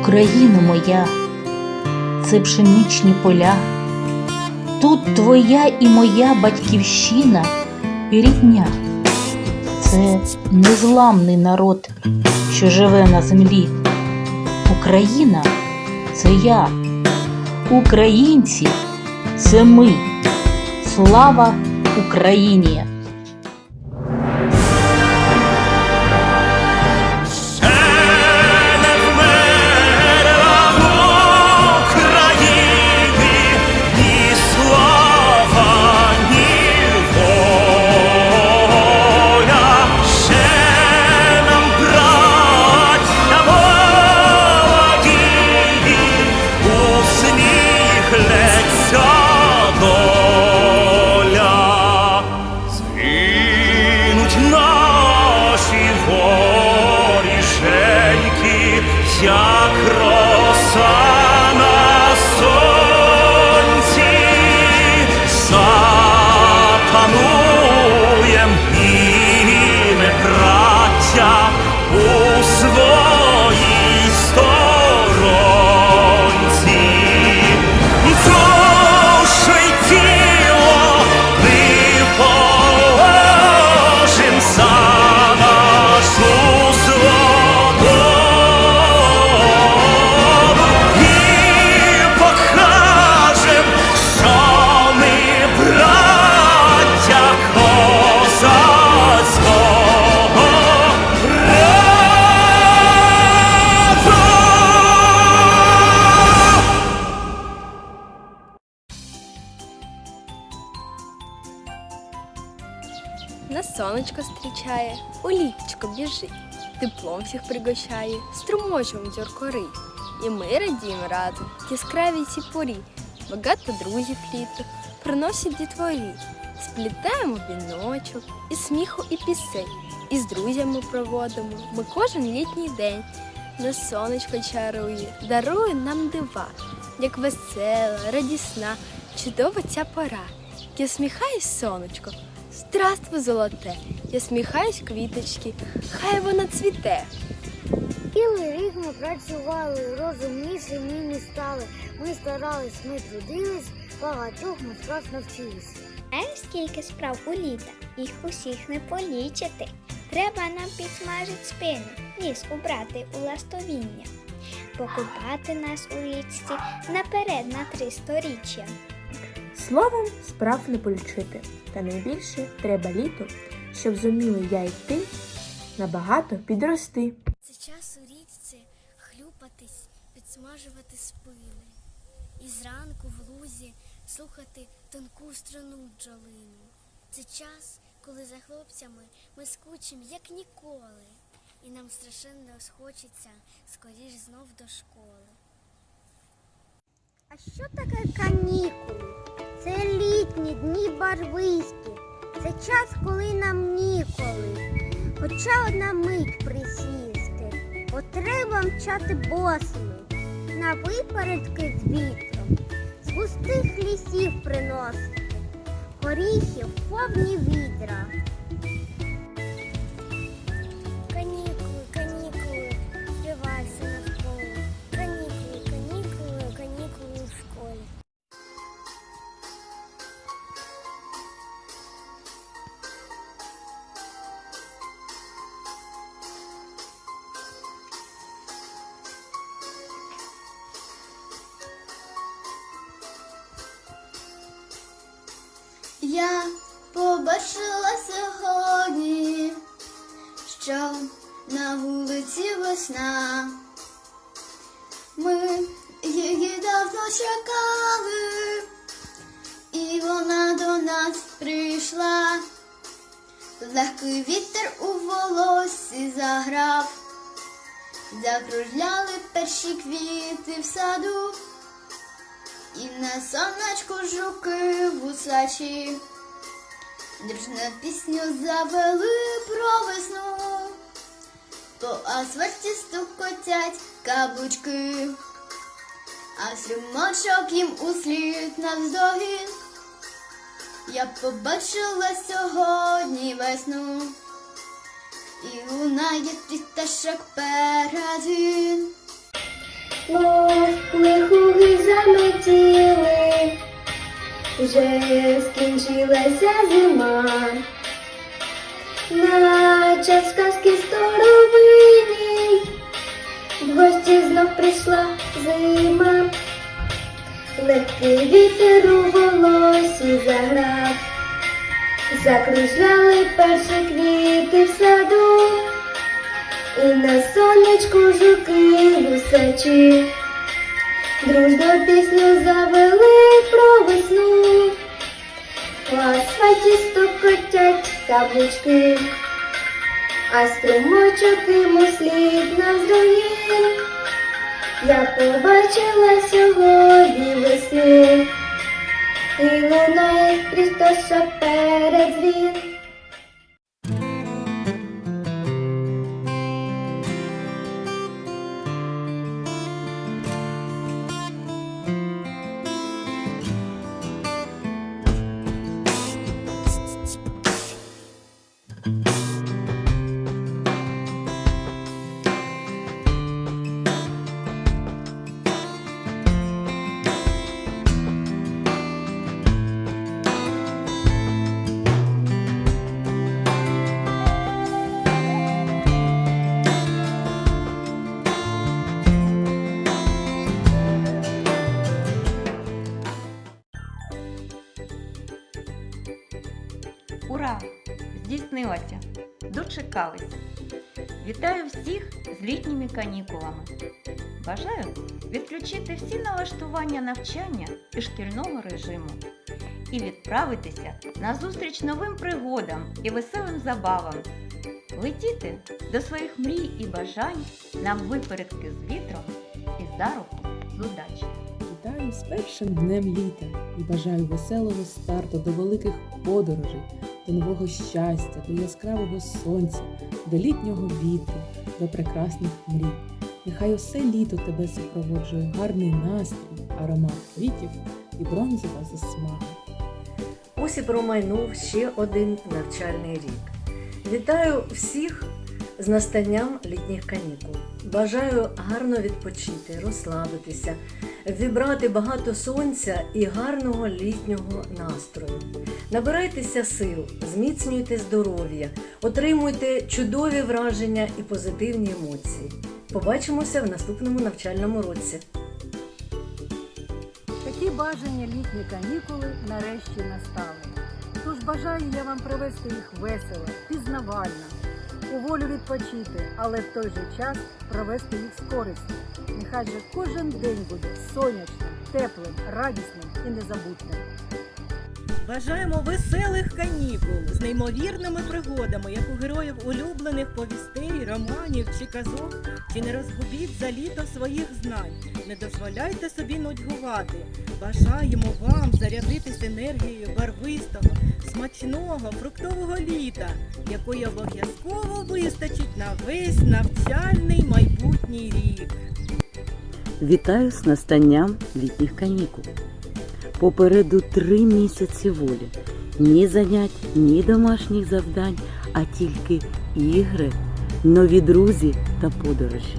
Україна моя, це пшеничні поля. Тут твоя і моя батьківщина і рідня. Це незламний народ, що живе на землі. Україна це я. Українці це ми. Слава Україні! Як Нас сонечко зустрічає, у літочко біжить, теплом всіх пригощає, струмочом дзюркорить. І ми радіємо разом, яскраві ці порі, багато друзів літо приносять дітворі, сплітаємо віночок, і сміху, і пісень, і з друзями проводимо ми кожен літній день. Нас сонечко чарує, дарує нам дива, як весела, радісна, чудова ця пора. Я сміхаюсь, сонечко, здравствуй, золоте, я сміхаюсь квіточки, хай вона цвіте. Цілий рік ми працювали, розумнішими ми стали. Ми старались, ми трудились, багатьох ми справ навчились. Знаєш, скільки справ у літа, їх усіх не полічити. Треба нам підсмажить спину, ніс убрати у ластовіння, покупати нас у річці наперед на три сторіччя. Словом, справ не полічити, та найбільше треба літо, щоб зуміли я й ти набагато підрости. Це час у річці хлюпатись, підсмажувати спини. І зранку в лузі слухати тонку струну бджолину. Це час, коли за хлопцями ми скучим, як ніколи. І нам страшенно схочеться скоріш знов до школи. А що таке канікули? Це літні дні барвисті. Це час, коли нам ніколи. Хоча одна мить присісти, бо треба мчати босими, на випередки з вітром, з густих лісів приносити, горіхів повні відра. Я побачила сьогодні, що на вулиці весна. Ми її давно чекали, і вона до нас прийшла. Легкий вітер у волосі заграв, закружляли перші квіти в саду. І на сонечку жуки вусачі, Дружно пісню завели про весну, по асфальті стукотять каблучки, а струмочок їм услід навздогін. Я побачила сьогодні весну, і лунає пташок перед мов лихуги заметіли, вже скінчилася зима. Наче сказки старовинні, в гості знов прийшла зима. Легкий вітер у волосі заграв, закружляли перші квіти в саду, і на сонечку жуки гусачі, дружно пісню завели про весну, у асфальті стукотять каблучки, а струмочок йому слід навздогін. Я побачила сьогодні весну, і лунає Христос перед дзвін. Ура! Здійснилося! Дочекалися! Вітаю всіх з літніми канікулами! Бажаю відключити всі налаштування навчання і шкільного режиму і відправитися на зустріч новим пригодам і веселим забавам, летіти до своїх мрій і бажань на випередки з вітром і за руку з удачі. Вітаю з першим днем літа і бажаю веселого старту до великих подорожей, до нового щастя, до яскравого сонця, до літнього вітру, до прекрасних мрій. Нехай усе літо тебе супроводжує гарний настрій, аромат квітів і бронзова засмага. Ось і промайнув ще один навчальний рік. Вітаю всіх з настанням літніх канікул. Бажаю гарно відпочити, розслабитися, вібрати багато сонця і гарного літнього настрою. Набирайтеся сил, зміцнюйте здоров'я, отримуйте чудові враження і позитивні емоції. Побачимося в наступному навчальному році. Такі бажання літні канікули нарешті настали. Тож бажаю я вам провести їх весело, пізнавально, у волю відпочити, але в той же час провести їх з користю. Нехай же кожен день буде сонячним, теплим, радісним і незабутним. Бажаємо веселих канікул з неймовірними пригодами, як у героїв улюблених повістей, романів чи казок. Чи не розгубіть за літо своїх знань. Не дозволяйте собі нудьгувати. Бажаємо вам зарядитись енергією барвистого, смачного, фруктового літа, якої обов'язково вистачить на весь навчальний майбутній рік. Вітаю з настанням літніх канікул. Попереду три місяці волі. Ні занять, ні домашніх завдань, а тільки ігри, нові друзі та подорожі.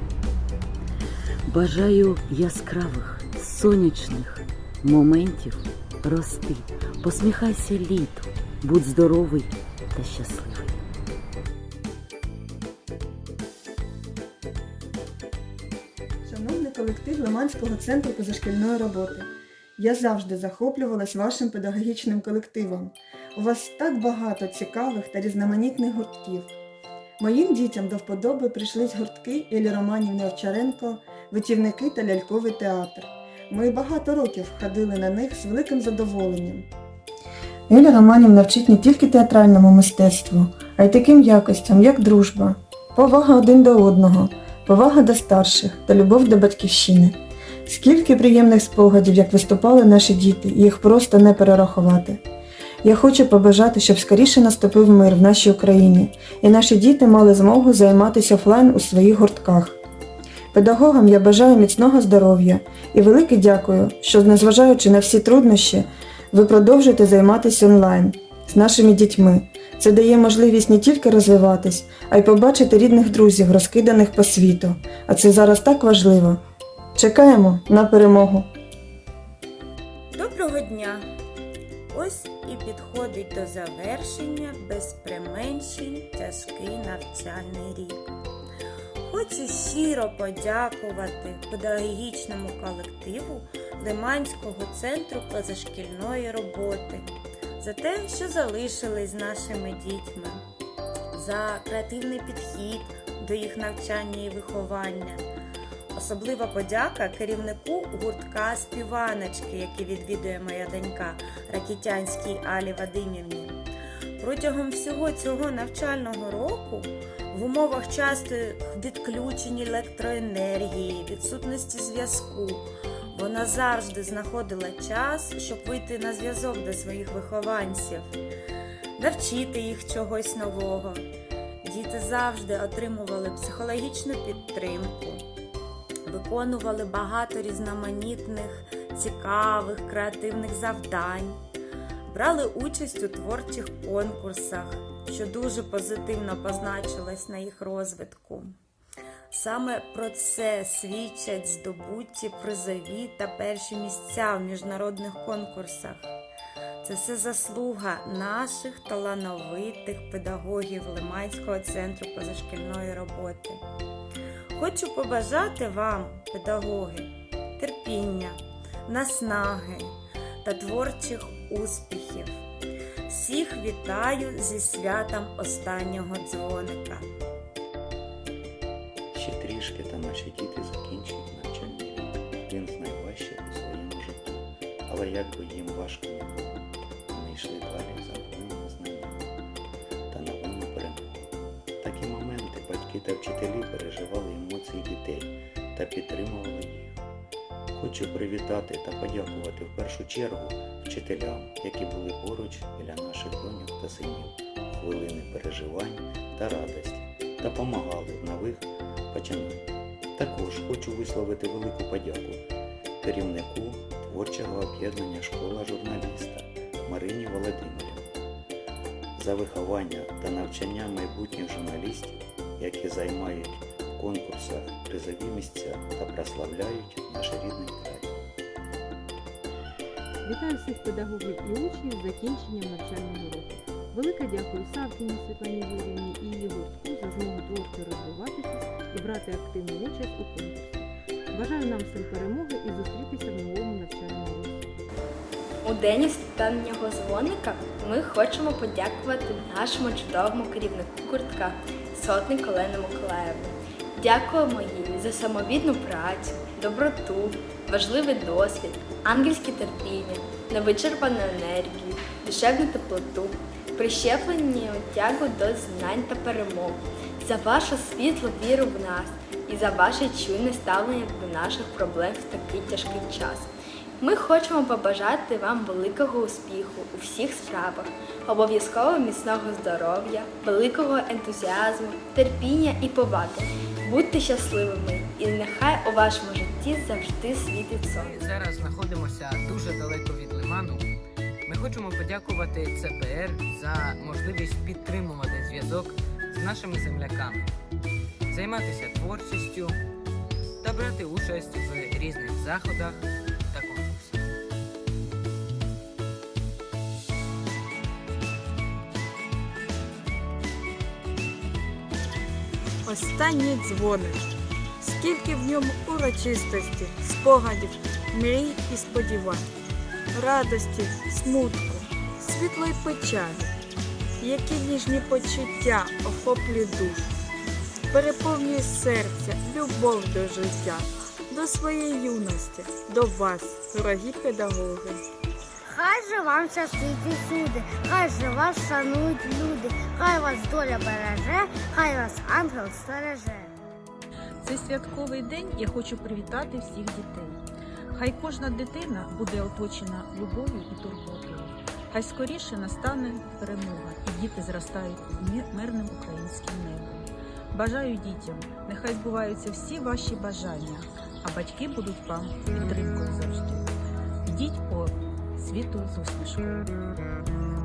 Бажаю яскравих, сонячних моментів рости. Посміхайся літу, будь здоровий та щасливий. Шановний колектив Лиманського центру позашкільної роботи. Я завжди захоплювалась вашим педагогічним колективом. У вас так багато цікавих та різноманітних гуртків. Моїм дітям до вподоби прийшлись гуртки Елі Романівни Овчаренко, витівники та ляльковий театр. Ми багато років ходили на них з великим задоволенням. Еля Романівна вчить не тільки театральному мистецтву, а й таким якостям, як дружба, повага один до одного, повага до старших та любов до батьківщини. Скільки приємних спогадів, як виступали наші діти, їх просто не перерахувати. Я хочу побажати, щоб скоріше наступив мир в нашій Україні, і наші діти мали змогу займатися офлайн у своїх гуртках. Педагогам я бажаю міцного здоров'я і велике дякую, що, незважаючи на всі труднощі, ви продовжуєте займатися онлайн з нашими дітьми. Це дає можливість не тільки розвиватись, а й побачити рідних друзів, розкиданих по світу. А це зараз так важливо. Чекаємо на перемогу. Доброго дня! Ось і підходить до завершення без применшень тяжкий навчальний рік. Хочу щиро подякувати педагогічному колективу Лиманського центру позашкільної роботи за те, що залишились з нашими дітьми, за креативний підхід до їх навчання і виховання. Особлива подяка керівнику гуртка співаночки, який відвідує моя донька Ракітянській Алі Вадимівні. Протягом всього цього навчального року в умовах частої відключень електроенергії, відсутності зв'язку, вона завжди знаходила час, щоб вийти на зв'язок до своїх вихованців, навчити їх чогось нового. Діти завжди отримували психологічну підтримку виконували багато різноманітних, цікавих, креативних завдань, брали участь у творчих конкурсах, що дуже позитивно позначилось на їх розвитку. Саме про це свідчать здобуті призові та перші місця в міжнародних конкурсах. Це все заслуга наших талановитих педагогів Лиманського центру позашкільної роботи. Хочу побажати вам, педагоги, терпіння, наснаги та творчих успіхів. Всіх вітаю зі святом останнього дзвоника. Ще трішки та наші діти закінчують рік. Він з найважчих у своєму житті. Але як би їм важко не було, вони йшли далі та вчителі переживали емоції дітей та підтримували їх. Хочу привітати та подякувати в першу чергу вчителям, які були поруч біля наших доньок та синів хвилини переживань та радості та помагали в нових починань. Також хочу висловити велику подяку керівнику творчого об'єднання школа журналіста Марині Володимирівні за виховання та навчання майбутніх журналістів, які займають в конкурсах призові місця та прославляють наш рідний край. Вітаю всіх педагогів і учнів з закінченням навчального року. Велике дякую Савкіні Світлані Юрівні і її гуртку за змогу творчо розвиватися і брати активну участь у конкурсі. Бажаю нам всім перемоги і зустрітися в новому навчальному році. У день останнього дзвоника ми хочемо подякувати нашому чудовому керівнику гуртка сотник Олені Миколаївні. Дякуємо їй за самовідну працю, доброту, важливий досвід, ангельське терпіння, невичерпану енергію, душевну теплоту, прищеплені тягу до знань та перемог, за вашу світлу віру в нас і за ваше чуйне ставлення до наших проблем в такий тяжкий час. Ми хочемо побажати вам великого успіху у всіх справах, обов'язково міцного здоров'я, великого ентузіазму, терпіння і поваги. Будьте щасливими і нехай у вашому житті завжди світить сонце. Зараз знаходимося дуже далеко від лиману. Ми хочемо подякувати ЦПР за можливість підтримувати зв'язок з нашими земляками, займатися творчістю та брати участь в різних заходах Останній дзвоник. Скільки в ньому урочистості, спогадів, мрій і сподівань, радості, смутку, світлої печалі, які ніжні почуття охоплюють душу, переповнює серце, любов до життя, до своєї юності, до вас, дорогі педагоги. Хай же вам щастить усюди, хай же вас шанують люди, хай вас доля береже, хай вас ангел стереже. Цей святковий день я хочу привітати всіх дітей. Хай кожна дитина буде оточена любов'ю і турботою. Хай скоріше настане перемога, і діти зростають під мирним українським небом. Бажаю дітям, нехай збуваються всі ваші бажання, а батьки будуть вам підтримкою завжди. Йдіть по бид үл үснэшгүй.